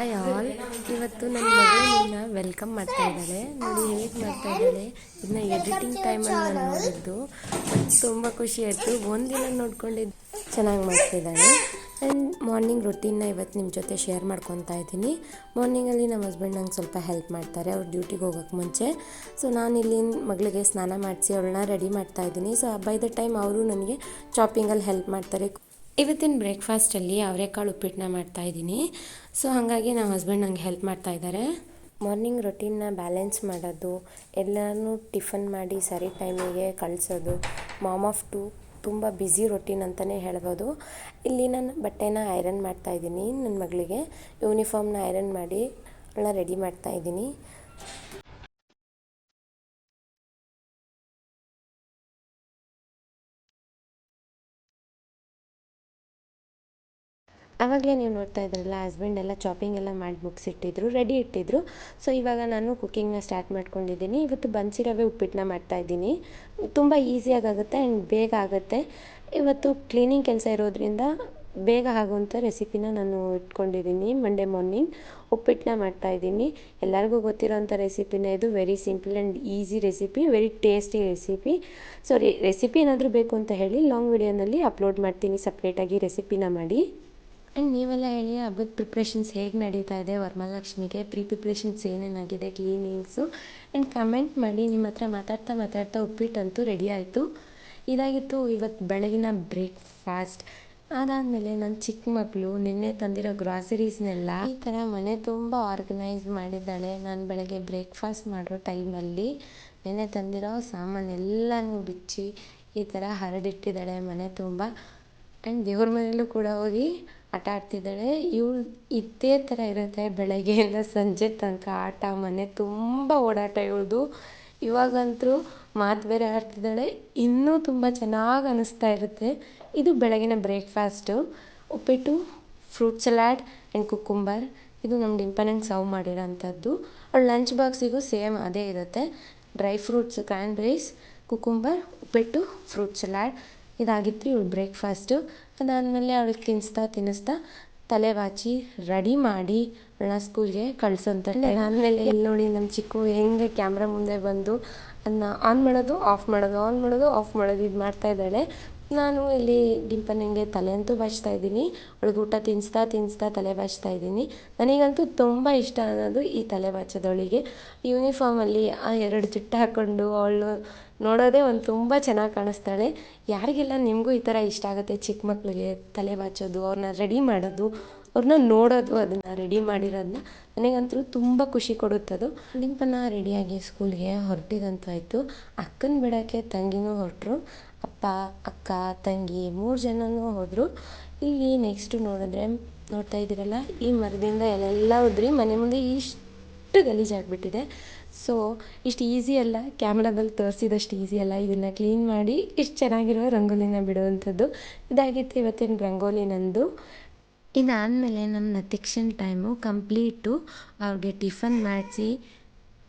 Hi all ಇವತ್ತು ನನ್ನ ಮಗಳನ್ನ ವೆಲ್ಕಮ್ ಮಾಡ್ತಾ ಇದ್ದಾಳೆ. ನೋಡಿ ಹೇಗೆ ಮಾಡ್ತಾ ಇದ್ದಾಳೆ. ಇದನ್ನ ಎಡಿಟಿಂಗ್ ಟೈಮಲ್ಲಿ ನಾನು ನೋಡಿದ್ದು. ತುಂಬ ಖುಷಿ ಆಯಿತು. ಒಂದಿನ ನೋಡ್ಕೊಂಡಿದ್ದು ಚೆನ್ನಾಗಿ ಮಾಡ್ತಿದ್ದಾಳೆ ಆ್ಯಂಡ್ ಮಾರ್ನಿಂಗ್ ರೊಟೀನ್ನ ಇವತ್ತು ನಿಮ್ಮ ಜೊತೆ ಶೇರ್ ಮಾಡ್ಕೊತಾ ಇದ್ದೀನಿ. ಮಾರ್ನಿಂಗಲ್ಲಿ ನಮ್ಮ ಹಸ್ಬೆಂಡ್ ನಂಗೆ ಸ್ವಲ್ಪ ಹೆಲ್ಪ್ ಮಾಡ್ತಾರೆ. ಅವ್ರು ಡ್ಯೂಟಿಗೆ ಹೋಗೋಕ್ಕೆ ಮುಂಚೆ. ಸೊ ನಾನು ಇಲ್ಲಿ ಮಗಳಿಗೆ ಸ್ನಾನ ಮಾಡಿಸಿ ಅವಳನ್ನ ರೆಡಿ ಮಾಡ್ತಾ ಇದ್ದೀನಿ. ಸೊ ಬೈ ದ ಟೈಮ್ ಅವರು ನನಗೆ ಶಾಪಿಂಗಲ್ಲಿ ಹೆಲ್ಪ್ ಮಾಡ್ತಾರೆ ಇವತ್ತಿನ ಬ್ರೇಕ್ಫಾಸ್ಟಲ್ಲಿ ಅವರೆಕಾಳು ಉಪ್ಪಿಟ್ಟನ್ನ ಮಾಡ್ತಾ ಇದ್ದೀನಿ. ಸೊ ಹಾಗಾಗಿ ನಮ್ಮ ಹಸ್ಬೆಂಡ್ ನಂಗೆ ಹೆಲ್ಪ್ ಮಾಡ್ತಾ ಇದ್ದಾರೆ. ಮಾರ್ನಿಂಗ್ ರೊಟೀನ್ನ ಬ್ಯಾಲೆನ್ಸ್ ಮಾಡೋದು, ಎಲ್ಲನೂ ಟಿಫನ್ ಮಾಡಿ ಸರಿ ಟೈಮಿಗೆ ಕಳಿಸೋದು. ಮಾಮ್ ಆಫ್ ಟು ತುಂಬ ಬ್ಯುಸಿ ರೊಟೀನ್ ಅಂತಲೇ ಹೇಳ್ಬೋದು. ಇಲ್ಲಿ ನಾನು ಬಟ್ಟೆನ ಐರನ್ ಮಾಡ್ತಾ ಇದ್ದೀನಿ, ನನ್ನ ಮಗಳಿಗೆ. ಯೂನಿಫಾರ್ಮ್ನ ಐರನ್ ಮಾಡಿ ಎಲ್ಲ ರೆಡಿ ಮಾಡ್ತಾ ಆವಾಗಲೇ ನೀವು ನೋಡ್ತಾ ಇದ್ರಲ್ಲ ಹಸ್ಬೆಂಡ್ ಎಲ್ಲ ಚಾಪಿಂಗ್ ಎಲ್ಲ ಮಾಡಿ ಮುಗಿಸಿಟ್ಟಿದ್ರು ರೆಡಿ ಇಟ್ಟಿದ್ರು. ಸೊ ಇವಾಗ ನಾನು ಕುಕ್ಕಿಂಗ್ನ ಸ್ಟಾರ್ಟ್ ಮಾಡ್ಕೊಂಡಿದ್ದೀನಿ. ಇವತ್ತು ಬನ್ಸಿ ರವೆ ಉಪ್ಪಿಟ್ಟನ್ನ ಮಾಡ್ತಾಯಿದ್ದೀನಿ ತುಂಬ ಈಸಿಯಾಗುತ್ತೆ ಆ್ಯಂಡ್ ಬೇಗ ಆಗುತ್ತೆ. ಇವತ್ತು ಕ್ಲೀನಿಂಗ್ ಕೆಲಸ ಇರೋದ್ರಿಂದ ಬೇಗ ಆಗುವಂಥ ರೆಸಿಪಿನ ನಾನು ಇಟ್ಕೊಂಡಿದ್ದೀನಿ. ಮಂಡೇ ಮಾರ್ನಿಂಗ್ ಉಪ್ಪಿಟ್ಟನ್ನ ಮಾಡ್ತಾಯಿದ್ದೀನಿ ಎಲ್ಲರಿಗೂ ಗೊತ್ತಿರೋಂಥ ರೆಸಿಪಿನ ಇದು very simple and easy recipe very tasty recipe so recipe ಏನಾದರೂ ಬೇಕು ಅಂತ ಹೇಳಿ ಲಾಂಗ್ ವಿಡಿಯೋನಲ್ಲಿ ಅಪ್ಲೋಡ್ ಮಾಡ್ತೀನಿ ಸಪ್ರೇಟಾಗಿ ರೆಸಿಪಿನ ಮಾಡಿ. ಆ್ಯಂಡ್ ನೀವೆಲ್ಲ ಹೇಳಿ ಹಬ್ಬದ ಪ್ರಿಪ್ರೇಷನ್ಸ್ ಹೇಗೆ ನಡೀತಾ ಇದೆ, ವರಮಹಾಲಕ್ಷ್ಮಿಗೆ ಪ್ರೀ ಪ್ರಿಪ್ರೇಷನ್ಸ್ ಏನೇನಾಗಿದೆ ಕ್ಲೀನಿಂಗ್ಸು ಆ್ಯಂಡ್ ಕಮೆಂಟ್ ಮಾಡಿ ನಿಮ್ಮ ಹತ್ರ ಮಾತಾಡ್ತಾ ಮಾತಾಡ್ತಾ ಉಪ್ಪಿಟ್ಟಂತೂ ರೆಡಿ ಆಯಿತು. ಇದಾಗಿತ್ತು ಇವತ್ತು ಬೆಳಗಿನ ಬ್ರೇಕ್ಫಾಸ್ಟ್ ಅದಾದಮೇಲೆ ನನ್ನ ಚಿಕ್ಕ ಮಗಳು ನಿನ್ನೆ ತಂದಿರೋ ಗ್ರಾಸರೀಸ್ನೆಲ್ಲ ಈ ಥರ ಮನೆ ತುಂಬ ಆರ್ಗನೈಸ್ ಮಾಡಿದ್ದಾಳೆ. ನಾನು ಬೆಳಗ್ಗೆ ಬ್ರೇಕ್ಫಾಸ್ಟ್ ಮಾಡೋ ಟೈಮಲ್ಲಿ ನಿನ್ನೆ ತಂದಿರೋ ಸಾಮಾನೆಲ್ಲನೂ ಬಿಚ್ಚಿ ಈ ಥರ ಹರಡಿಟ್ಟಿದ್ದಾಳೆ ಮನೆ ತುಂಬ. ಆ್ಯಂಡ್ ದೇವ್ರ ಮನೆಯಲ್ಲೂ ಕೂಡ ಹೋಗಿ ಆಟ ಆಡ್ತಿದ್ದಾಳೆ. ಇವ್ಳು ಇದೇ ಥರ ಇರುತ್ತೆ ಬೆಳಗ್ಗೆಯಿಂದ ಸಂಜೆ ತನಕ ಆಟ, ಮನೆ ತುಂಬ ಓಡಾಟ ಇವಳದು. ಇವಾಗಂತೂ ಮಾತು ಬೇರೆ ಆಡ್ತಿದ್ದಾಳೆ. ಇನ್ನೂ ತುಂಬ ಚೆನ್ನಾಗಿ ಅನ್ನಿಸ್ತಾ ಇರುತ್ತೆ. ಇದು ಬೆಳಗಿನ ಬ್ರೇಕ್ಫಾಸ್ಟು. ಉಪ್ಪಿಟ್ಟು, ಫ್ರೂಟ್ ಸಲಾಡ್ ಆ್ಯಂಡ್ ಕುಕ್ಕುಂಬರ್. ಇದು ನಮ್ಮ ಡಿಂಪನಂಗೆ ಸರ್ವ್ ಮಾಡಿರೋಂಥದ್ದು. ಅವ್ಳು ಲಂಚ್ ಬಾಕ್ಸಿಗೂ ಸೇಮ್ ಅದೇ ಇರುತ್ತೆ. ಡ್ರೈ ಫ್ರೂಟ್ಸ್ ಕ್ರ್ಯಾನ್ಬೆರೀಸ್ ಕುಕ್ಕುಂಬರ್, ಉಪ್ಪಿಟ್ಟು, ಫ್ರೂಟ್ ಸಲಾಡ್ ಇದಾಗಿತ್ತು ಇವಳು ಬ್ರೇಕ್ಫಾಸ್ಟು ಅದಾದಮೇಲೆ ಅವ್ಳಿಗೆ ತಿನ್ನಿಸ್ತಾ ತಿನ್ನಿಸ್ತಾ ತಲೆ ಬಾಚಿ ರೆಡಿ ಮಾಡಿ ಅವಳನ್ನ ಸ್ಕೂಲ್ಗೆ ಕಳ್ಸೋಂತ ಆಮೇಲೆ ಇಲ್ಲಿ ನೋಡಿ ನಮ್ಮ ಚಿಕ್ಕು ಹೆಂಗೆ ಕ್ಯಾಮ್ರಾ ಮುಂದೆ ಬಂದು ಅದನ್ನ ಆನ್ ಮಾಡೋದು ಆಫ್ ಮಾಡೋದು ಆನ್ ಮಾಡೋದು ಆಫ್ ಮಾಡೋದು ಇದು ಮಾಡ್ತಾ ಇದ್ದಾಳೆ. ನಾನು ಇಲ್ಲಿ ಡಿಂಪನಿಗೆ ತಲೆ ಅಂತೂ ಬಾಚ್ತಾ ಇದ್ದೀನಿ. ಅವ್ಳಿಗೆ ಊಟ ತಿನ್ನಿಸ್ತಾ ತಿನ್ನಿಸ್ತಾ ತಲೆ ಬಾಚ್ತಾ ಇದ್ದೀನಿ. ನನಗಂತೂ ತುಂಬ ಇಷ್ಟ ಅನ್ನೋದು ಈ ತಲೆ ಬಾಚೋದವಳಿಗೆ ಯೂನಿಫಾರ್ಮಲ್ಲಿ ಆ ಎರಡು ಜುಟ್ಟು ಹಾಕ್ಕೊಂಡು ಅವಳು ನೋಡೋದೇ ಒಂದು ತುಂಬ ಚೆನ್ನಾಗಿ ಕಾಣಿಸ್ತಾಳೆ. ಯಾರಿಗೆಲ್ಲ ನಿಮಗೂ ಈ ಥರ ಇಷ್ಟ ಆಗುತ್ತೆ ಚಿಕ್ಕ ಮಕ್ಕಳಿಗೆ ತಲೆ ಬಾಚೋದು, ಅವ್ರನ್ನ ರೆಡಿ ಮಾಡೋದು, ಅವ್ರನ್ನ ನೋಡೋದು, ಅದನ್ನು ರೆಡಿ ಮಾಡಿರೋದನ್ನ ನನಗಂತೂ ತುಂಬ ಖುಷಿ ಕೊಡುತ್ತದು ಡಿಂಪನ ರೆಡಿಯಾಗಿ ಸ್ಕೂಲ್ಗೆ ಹೊರಟಿದಂತೂ ಆಯಿತು ಅಕ್ಕನ ಬಿಡೋಕ್ಕೆ ತಂಗಿನೂ ಹೊರಟರು. ಅಪ್ಪ, ಅಕ್ಕ, ತಂಗಿ ಮೂರು ಜನನೂ ಹೋದರು. ಇಲ್ಲಿ ನೆಕ್ಸ್ಟು ನೋಡಿದ್ರೆ ನೋಡ್ತಾ ಇದ್ದೀರಲ್ಲ, ಈ ಮರದಿಂದ ಎಲ್ಲ ಉದ್ರಿ ಮನೆ ಮುಂದೆ ಇಷ್ಟು ಗಲೀಜಾಗಿಬಿಟ್ಟಿದೆ ಸೊ ಇಷ್ಟು ಈಸಿ ಅಲ್ಲ ಕ್ಯಾಮ್ರಾದಲ್ಲಿ ತೋರಿಸಿದಷ್ಟು ಈಸಿ ಅಲ್ಲ. ಇದನ್ನು ಕ್ಲೀನ್ ಮಾಡಿ ಇಷ್ಟು ಚೆನ್ನಾಗಿರೋ ರಂಗೋಲಿನ ಬಿಡುವಂಥದ್ದು. ಇದಾಗಿತ್ತು ಇವತ್ತಿನ ರಂಗೋಲಿ ನಂದು. ಇದಾದಮೇಲೆ ನನ್ನ ನೆಕ್ಸ್ಟ್ ಟೈಮು ಕಂಪ್ಲೀಟು ಅವ್ರಿಗೆ ಟಿಫನ್ ಮಾಡಿಸಿ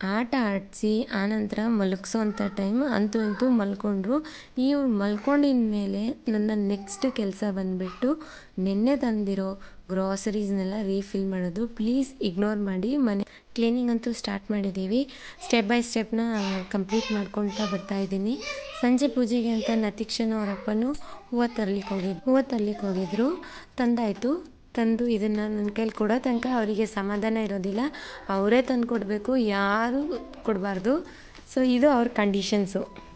ಆಟ ಆಡಿಸಿ, ಆನಂತರ ಮಲಗ್ಸೋವಂಥ ಟೈಮ್ ಅಂತೂ ಇಂತೂ ಮಲ್ಕೊಂಡ್ರು. ಇವ್ರು ಮಲ್ಕೊಂಡಿದ್ದ ಮೇಲೆ ನನ್ನ ನೆಕ್ಸ್ಟ್ ಕೆಲಸ ಬಂದುಬಿಟ್ಟು ನಿನ್ನೆ ತಂದಿರೋ ಗ್ರಾಸರೀಸ್ನೆಲ್ಲ ರೀಫಿಲ್ ಮಾಡೋದು. ಪ್ಲೀಸ್ ಇಗ್ನೋರ್ ಮಾಡಿ ಮನೆ ಕ್ಲೀನಿಂಗ್ ಅಂತೂ ಸ್ಟಾರ್ಟ್ ಮಾಡಿದ್ದೀವಿ. ಸ್ಟೆಪ್ ಬೈ ಸ್ಟೆಪ್ನ ಕಂಪ್ಲೀಟ್ ಮಾಡ್ಕೊಳ್ತಾ ಬರ್ತಾಯಿದ್ದೀನಿ ಸಂಜೆ ಪೂಜೆಗೆ ಅಂತ ನತಿಕ್ಷನು ಅವರಪ್ಪನೂ ಹೂವು ತರ್ಲಿಕ್ಕೆ ಹೋಗಿದ್ದು ಹೂವು ತರ್ಲಿಕ್ಕೆ ಹೋಗಿದ್ದರು ತಂದಾಯಿತು. ತಂದು ಇದನ್ನು ನನ್ನ ಕೈಲಿ ಕೊಡೋ ತನಕ ಅವರಿಗೆ ಸಮಾಧಾನ ಇರೋದಿಲ್ಲ. ಅವರೇ ತಂದು ಕೊಡಬೇಕು ಯಾರೂ ಕೊಡಬಾರ್ದು. ಸೊ ಇದು ಅವ್ರ ಕಂಡೀಷನ್ಸು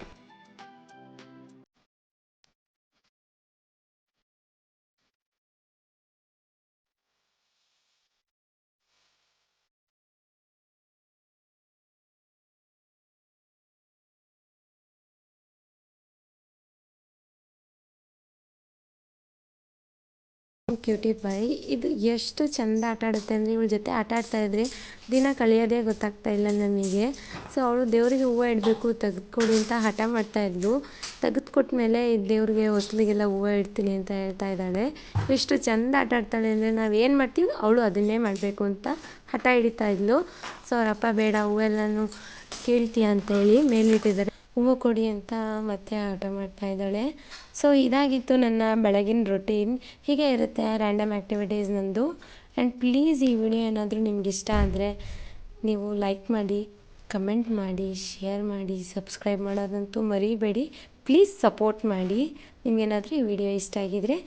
ಕ್ಯೂಟಿ ಪೈ ಇದು ಎಷ್ಟು ಚೆಂದ ಆಟ ಆಡುತ್ತೆ ಅಂದರೆ ಇವಳ ಜೊತೆ ಆಟ ಆಡ್ತಾಯಿದ್ರೆ ದಿನ ಕಳೆಯೋದೇ ಗೊತ್ತಾಗ್ತಾ ಇಲ್ಲ ನಮಗೆ. ಸೊ ಅವಳು ದೇವರಿಗೆ ಹೂವು ಇಡಬೇಕು, ತೆಗೆದುಕೊಡಿ ಅಂತ ಹಠ ಮಾಡ್ತಾಯಿದ್ಲು ತೆಗೆದುಕೊಟ್ಮೇಲೆ ಮೇಲೆ ದೇವರಿಗೆ ಹೊಸ್ಲಿಗೆಲ್ಲ ಹೂವು ಇಡ್ತೀನಿ ಅಂತ ಹೇಳ್ತಾ ಇದ್ದಾಳೆ. ಎಷ್ಟು ಚೆಂದ ಆಟ ಆಡ್ತಾಳೆ ಅಂದರೆ ನಾವು ಏನು ಮಾಡ್ತೀವಿ? ಅವಳು ಅದನ್ನೇ ಮಾಡಬೇಕು ಅಂತ ಹಠ ಹಿಡಿತಾ ಇದ್ಲು. ಸೊ ಅವರಪ್ಪ ಬೇಡ, ಹೂವೆಲ್ಲನೂ ಕೀಳ್ತೀಯ ಅಂತೇಳಿ ಮೇಲಿಟ್ಟಿದ್ದಾರೆ ಹೂವು ಕೊಡಿ ಅಂತ ಮತ್ತೆ ಹಠ ಮಾಡ್ತಾ ಇದ್ದಾಳೆ. ಸೊ ಇದಾಗಿತ್ತು ನನ್ನ ಬೆಳಗಿನ ರೊಟೀನ್ ಹೀಗೆ ಇರುತ್ತೆ ರ್ಯಾಂಡಮ್ ಆ್ಯಕ್ಟಿವಿಟೀಸ್ ನನ್ನದು ಆ್ಯಂಡ್ ಪ್ಲೀಸ್ ಈ ವಿಡಿಯೋ ಏನಾದರೂ ನಿಮ್ಗೆ ಇಷ್ಟ ಆದರೆ ನೀವು ಲೈಕ್ ಮಾಡಿ ಕಮೆಂಟ್ ಮಾಡಿ ಶೇರ್ ಮಾಡಿ ಸಬ್ಸ್ಕ್ರೈಬ್ ಮಾಡೋದಂತೂ ಮರಿಬೇಡಿ. ಪ್ಲೀಸ್ ಸಪೋರ್ಟ್ ಮಾಡಿ. ನಿಮಗೇನಾದರೂ ಈ ವಿಡಿಯೋ ಇಷ್ಟ ಆಗಿದ್ದರೆ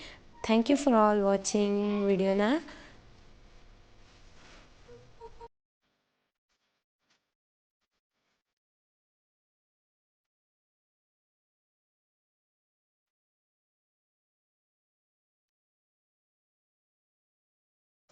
thank you for all watching ವಿಡಿಯೋನ